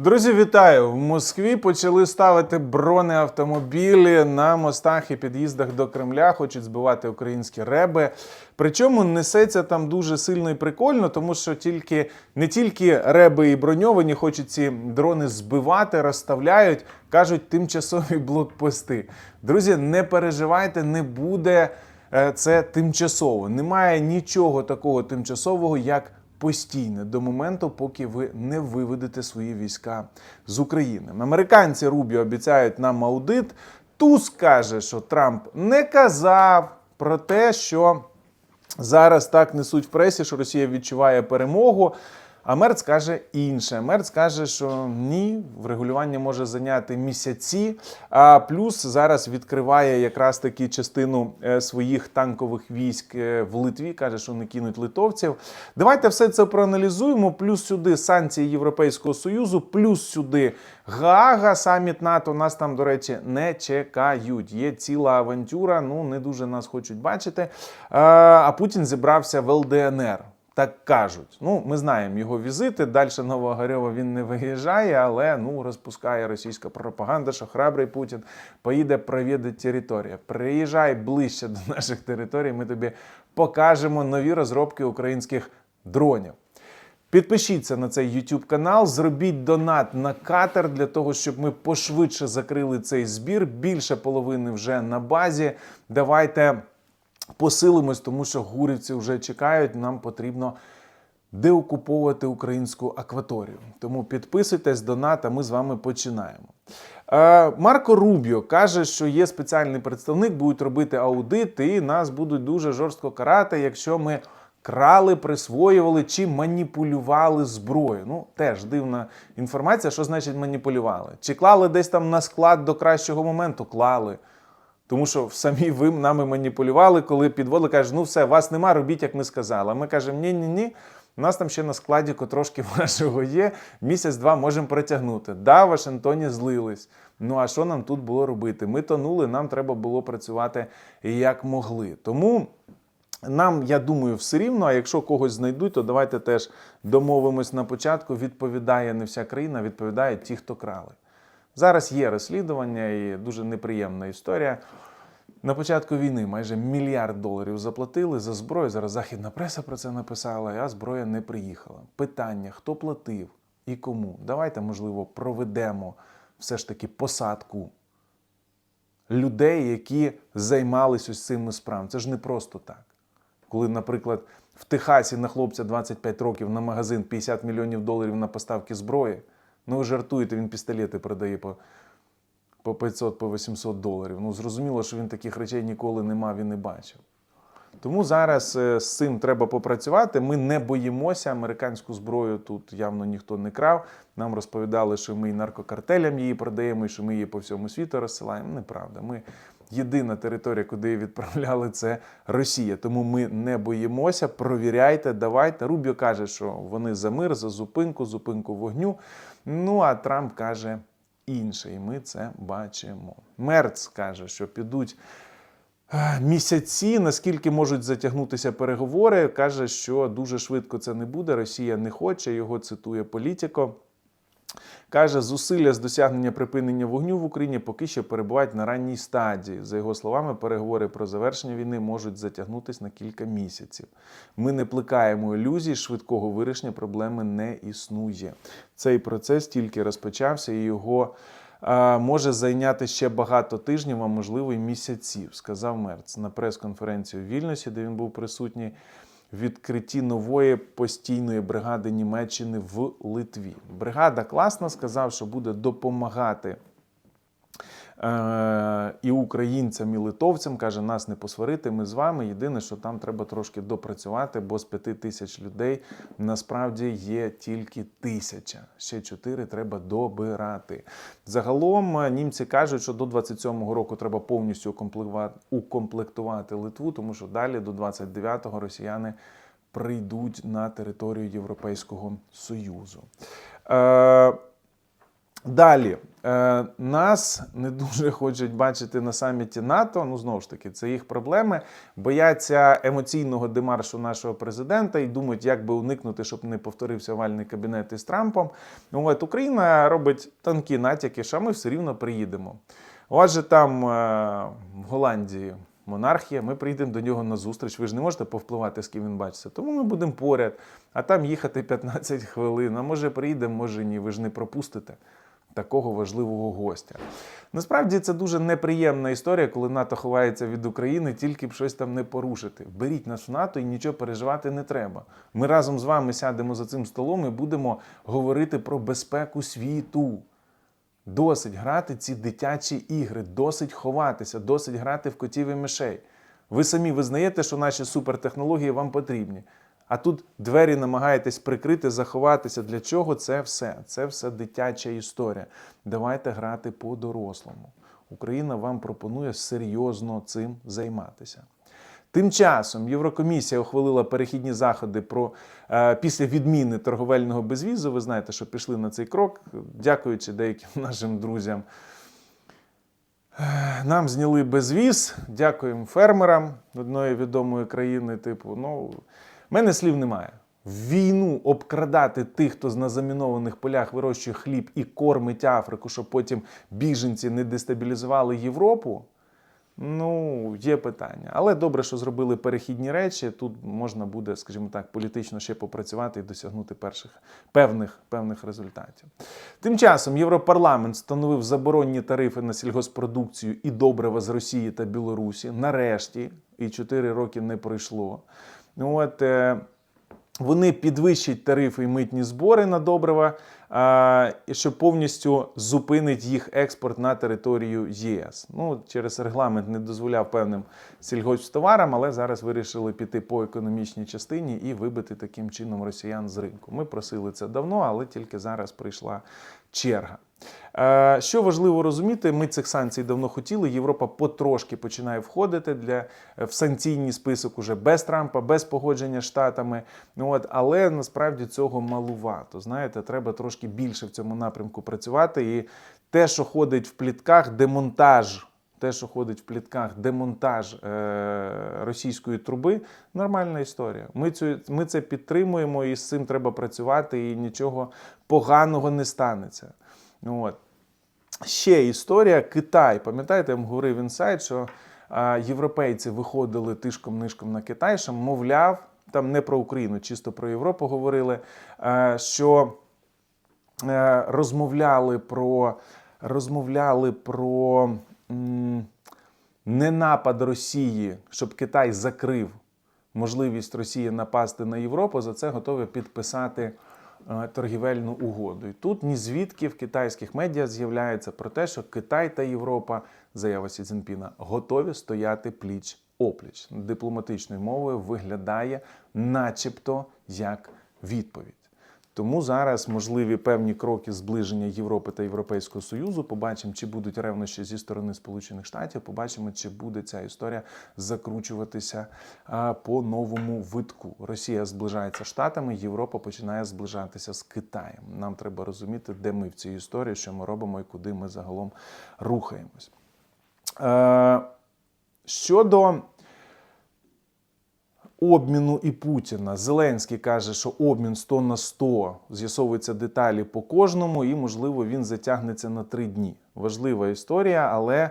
Друзі, вітаю! В Москві почали ставити бронеавтомобілі на мостах і під'їздах до Кремля. Хочуть збивати українські реби. Причому несеться там дуже сильно і прикольно, тому що тільки не тільки реби і броньовані хочуть ці дрони збивати, розставляють, кажуть тимчасові блокпости. Друзі, не переживайте, не буде е, це тимчасово. Немає нічого такого тимчасового, як постійне до моменту, поки ви не виведете свої війська з України. Американці Рубі обіцяють нам аудит. Туз каже, що Трамп не казав про те, що зараз так несуть в пресі, що Росія відчуває перемогу. А Мерц каже інше. Мерц каже, що ні, врегулювання може зайняти місяці. А плюс зараз відкриває якраз таки частину е, своїх танкових військ е, в Литві. каже, що не кинуть литовців. Давайте все це проаналізуємо. Плюс сюди санкції Європейського союзу, плюс сюди Гаага, саміт НАТО. Нас там, до речі, не чекають. Є ціла авантюра. Ну не дуже нас хочуть бачити. А, а Путін зібрався в ЛДНР. Так кажуть. Ну, ми знаємо його візити. Далі Новогарьова він не виїжджає, але ну розпускає російська пропаганда, що храбрий Путін поїде провідати територію. Приїжджай ближче до наших територій. Ми тобі покажемо нові розробки українських дронів. Підпишіться на цей YouTube канал, зробіть донат на катер для того, щоб ми пошвидше закрили цей збір. Більше половини вже на базі. Давайте посилимось, тому що гурівці вже чекають. Нам потрібно деокуповувати українську акваторію. Тому підписуйтесь, донат, а ми з вами починаємо. Е, Марко Рубіо каже, що є спеціальний представник, будуть робити аудит, і нас будуть дуже жорстко карати, якщо ми крали, присвоювали чи маніпулювали зброю. Ну, теж дивна інформація, що значить маніпулювали. Чи клали десь там на склад до кращого моменту? Клали. Тому що самі ви нами маніпулювали, коли підводили, кажуть, ну все, вас нема, робіть, як ми сказали. А ми кажемо, ні, ні, ні. У нас там ще на складі трошки вашого є. Місяць-два можемо протягнути. Да, в Вашингтоні злились. Ну а що нам тут було робити? Ми тонули, нам треба було працювати як могли. Тому. Нам, я думаю, все рівно, а якщо когось знайдуть, то давайте теж домовимось на початку. Відповідає не вся країна, відповідає ті, хто крали. Зараз є розслідування і дуже неприємна історія. На початку війни майже мільярд доларів заплатили за зброю. Зараз західна преса про це написала, а зброя не приїхала. Питання: хто платив і кому? Давайте, можливо, проведемо все ж таки посадку людей, які займалися ось цими справами. Це ж не просто так. Коли, наприклад, в Техасі на хлопця 25 років на магазин 50 мільйонів доларів на поставки зброї. Ну, ви жартуєте, він пістолети продає по, по 500, по 800 доларів. Ну, зрозуміло, що він таких речей ніколи не мав і не бачив. Тому зараз е, з цим треба попрацювати. Ми не боїмося американську зброю. Тут явно ніхто не крав. Нам розповідали, що ми і наркокартелям її продаємо, і що ми її по всьому світу розсилаємо. Неправда. Ми єдина територія, куди її відправляли, це Росія. Тому ми не боїмося. Провіряйте, давайте. Рубіо каже, що вони за мир, за зупинку, зупинку вогню. Ну а Трамп каже інше, і ми це бачимо. Мерц каже, що підуть. е, Місяці, наскільки можуть затягнутися переговори, каже, що дуже швидко це не буде. Росія не хоче. Його цитує політико. Каже, зусилля з досягнення припинення вогню в Україні поки що перебувають на ранній стадії. За його словами, переговори про завершення війни можуть затягнутися на кілька місяців. Ми не плекаємо ілюзій, швидкого вирішення проблеми не існує. Цей процес тільки розпочався, і його може зайняти ще багато тижнів, а можливо й місяців, сказав Мерц на прес-конференції у Вільнюсі, де він був присутній відкритті нової постійної бригади Німеччини в Литві. Бригада класна, сказав, що буде допомагати. Е, і українцям, і литовцям каже, нас не посварити. Ми з вами. Єдине, що там треба трошки допрацювати, бо з п'яти тисяч людей насправді є тільки тисяча. Ще чотири треба добирати. Загалом е, німці кажуть, що до 27-го року треба повністю укомплектувати- Литву, тому що далі до 29-го росіяни прийдуть на територію Європейського Союзу. Е, Далі, Е, нас не дуже хочуть бачити на саміті НАТО. Ну знову ж таки, це їх проблеми. Бояться емоційного демаршу нашого президента і думають, як би уникнути, щоб не повторився овальний кабінет із Трампом. Ну, От Україна робить тонкі натяки, що ми все рівно приїдемо. Отже, там е, в Голландії монархія, ми прийдемо до нього на зустріч. Ви ж не можете повпливати, з ким він бачиться. Тому ми будемо поряд, а там їхати 15 хвилин. А може приїдемо, може ні. Ви ж не пропустите такого важливого гостя. Насправді це дуже неприємна історія, коли НАТО ховається від України, тільки б щось там не порушити. Беріть нас в НАТО і нічого переживати не треба. Ми разом з вами сядемо за цим столом і будемо говорити про безпеку світу. Досить грати ці дитячі ігри, досить ховатися, досить грати в котів і мишей. Ви самі визнаєте, що наші супертехнології вам потрібні. А тут двері намагаєтесь прикрити, заховатися. Для чого це все? Це все дитяча історія. Давайте грати по-дорослому. Україна вам пропонує серйозно цим займатися. Тим часом Єврокомісія ухвалила перехідні заходи про е, після відміни торговельного безвізу. Ви знаєте, що пішли на цей крок, дякуючи деяким нашим друзям. Нам зняли безвіз. Дякуємо фермерам одної відомої країни. Типу, ну в мене слів немає. Війну обкрадати тих, хто на замінованих полях вирощує хліб і кормить Африку, щоб потім біженці не дестабілізували Європу. Ну, є питання. Але добре, що зробили перехідні речі. Тут можна буде, скажімо так, політично ще попрацювати і досягнути перших певних, певних результатів. Тим часом Європарламент встановив заборонні тарифи на сільгоспродукцію і добрива з Росії та Білорусі. Нарешті, і 4 роки не пройшло. От, е, вони підвищать тарифи і митні збори на добрива, що повністю зупинить їх експорт на територію ЄС. Ну, через регламент не дозволяв певним сільгосптоварам, але зараз вирішили піти по економічній частині і вибити таким чином росіян з ринку. Ми просили це давно, але тільки зараз прийшла черга. Е, Що важливо розуміти, ми цих санкцій давно хотіли. Європа потрошки починає входити для в санкційний список уже без Трампа, без погодження штатами. Ну от, але насправді цього малувато. Знаєте, треба трошки більше в цьому напрямку працювати. І те, що ходить в плітках, демонтаж. Те, що ходить в плітках, демонтаж е, російської труби, нормальна історія. Ми цю ми це підтримуємо, і з цим треба працювати, і нічого поганого не станеться. От. Ще історія Китай. Пам'ятаєте, я вам говорив інсайт, що а, європейці виходили тишком-нишком на Китай, що, мовляв, там не про Україну, чисто про Європу говорили, а, що е, розмовляли про, розмовляли про м, ненапад Росії, щоб Китай закрив можливість Росії напасти на Європу. За це готові підписати е, торгівельну угоду. І тут ні звідки в китайських медіа з'являється про те, що Китай та Європа, заява Сі Цзіньпіна, готові стояти пліч опліч. Дипломатичною мовою виглядає, начебто, як відповідь. Тому зараз можливі певні кроки зближення Європи та Європейського Союзу. Побачимо, чи будуть ревнощі зі сторони Сполучених Штатів. Побачимо, чи буде ця історія закручуватися по новому витку. Росія зближається Штатами, Європа починає зближатися з Китаєм. Нам треба розуміти, де ми в цій історії, що ми робимо і куди ми загалом рухаємось. Е, щодо обміну і Путіна. Зеленський каже, що обмін 100 на 100, з'ясовуються деталі по кожному, і, можливо, він затягнеться на три дні. Важлива історія, але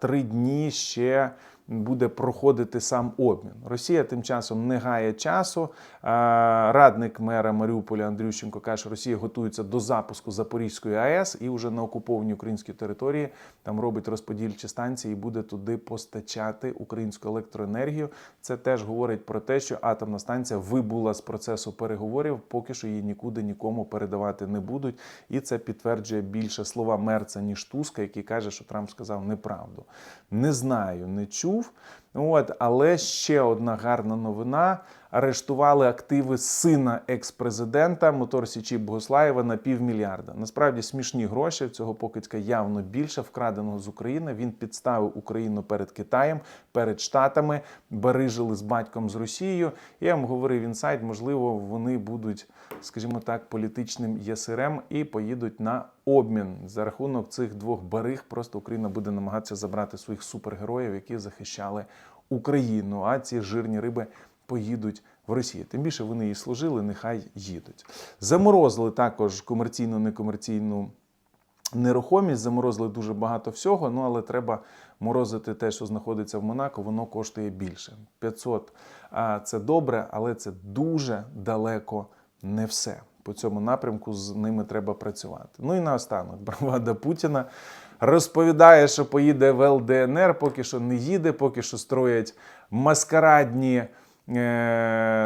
три дні ще буде проходити сам обмін. Росія тим часом не гає часу. Радник мера Маріуполя Андрющенко каже, що Росія готується до запуску Запорізької АЕС і вже на окупованій українській території там робить розподільчі станції і буде туди постачати українську електроенергію. Це теж говорить про те, що атомна станція вибула з процесу переговорів, поки що її нікуди нікому передавати не будуть. І це підтверджує більше слова Мерца, ніж Туска, який каже, що Трамп сказав неправду. Не знаю, не чув. От, але ще одна гарна новина. Арештували активи сина екс-президента Мотор Січі Богослаєва на півмільярда. Насправді смішні гроші. В цього покидька явно більше вкраденого з України. Він підставив Україну перед Китаєм, перед Штатами, барижили з батьком з Росією. Я вам говорив інсайд, можливо, вони будуть, скажімо так, політичним ясирем і поїдуть на обмін за рахунок цих двох бариг. Просто Україна буде намагатися забрати своїх супергероїв, які захищали Україну. А ці жирні риби поїдуть в Росію. Тим більше вони їй служили, нехай їдуть. Заморозили також комерційну, некомерційну нерухомість, заморозили дуже багато всього. Ну але треба морозити те, що знаходиться в Монако, воно коштує більше. 500 а, це добре, але це дуже далеко не все. По цьому напрямку з ними треба працювати. Ну і наостанок, бравада Путіна розповідає, що поїде в ЛДНР, поки що не їде, поки що строять маскарадні,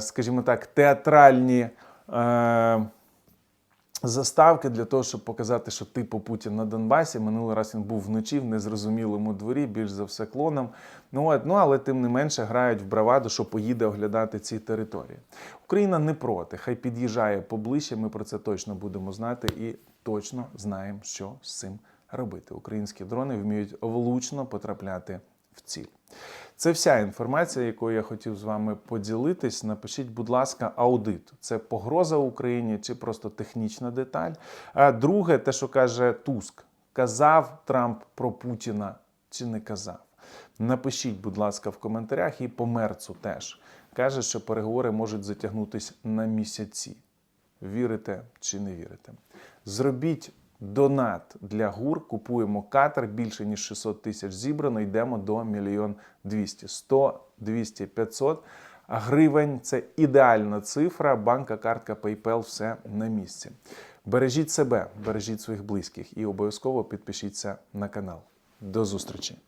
скажімо так, театральні. Е, заставки для того, щоб показати, що типу Путін на Донбасі. Минулий раз він був вночі в незрозумілому дворі, більш за все клоном. Ну, от, ну але тим не менше грають в браваду, що поїде оглядати ці території. Україна не проти, хай під'їжджає поближче. Ми про це точно будемо знати і точно знаємо, що з цим робити. Українські дрони вміють влучно потрапляти в ціль. Це вся інформація, якою я хотів з вами поділитись. Напишіть, будь ласка, аудит. Це погроза Україні чи просто технічна деталь. А друге, те, що каже Туск, казав Трамп про Путіна чи не казав. Напишіть, будь ласка, в коментарях і по мерцу теж. Каже, що переговори можуть затягнутися на місяці. Вірите чи не вірите? Зробіть донат для ГУР. Купуємо катер більше ніж 600 тисяч зібрано. Йдемо до мільйон 200. 100, 200, 500 гривень. Це ідеальна цифра. Банка, картка, PayPal, все на місці. Бережіть себе, бережіть своїх близьких і обов'язково підпишіться на канал. До зустрічі!